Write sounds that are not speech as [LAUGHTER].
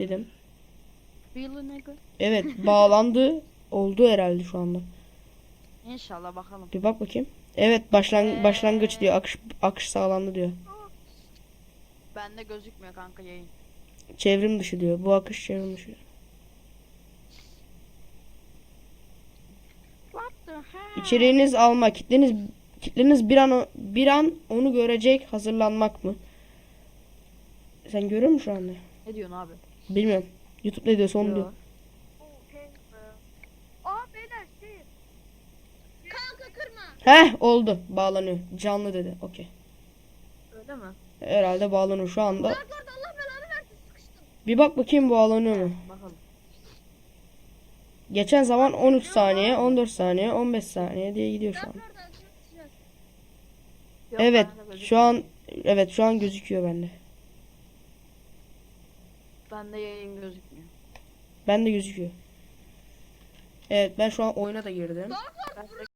dedim. Evet [LAUGHS] bağlandı. Oldu herhalde şu anda. İnşallah bakalım. Bir bak bakayım. Evet başlang Ee? başlangıç diyor. Akış akış sağlandı diyor. Bende gözükmüyor kanka yayın. Çevrim dışı diyor. Bu akış çevrim dışı. İçeriğiniz alma. Kitleniz kitleniz bir an bir an onu görecek hazırlanmak mı? Sen görüyor musun şu anda? Ne diyorsun abi? Bilmiyorum. YouTube ne diyorsa onu diyor. Yo. Aa beyler şey. Kanka kırma. Heh oldu. Bağlanıyor. Canlı dedi. Okey. Öyle mi? Herhalde bağlanıyor şu anda. Bak orada Allah belanı versin sıkıştım. Bir bak bakayım bağlanıyor mu? Bakalım. Geçen zaman 13 saniye, 14 saniye, 15 saniye diye gidiyor şu an. Yok, Evet, bende gözükmüyor. şu an evet şu an gözüküyor bende. Bende yayın gözükmüyor. Bende gözüküyor. Evet ben şu an oyuna da girdim. Bende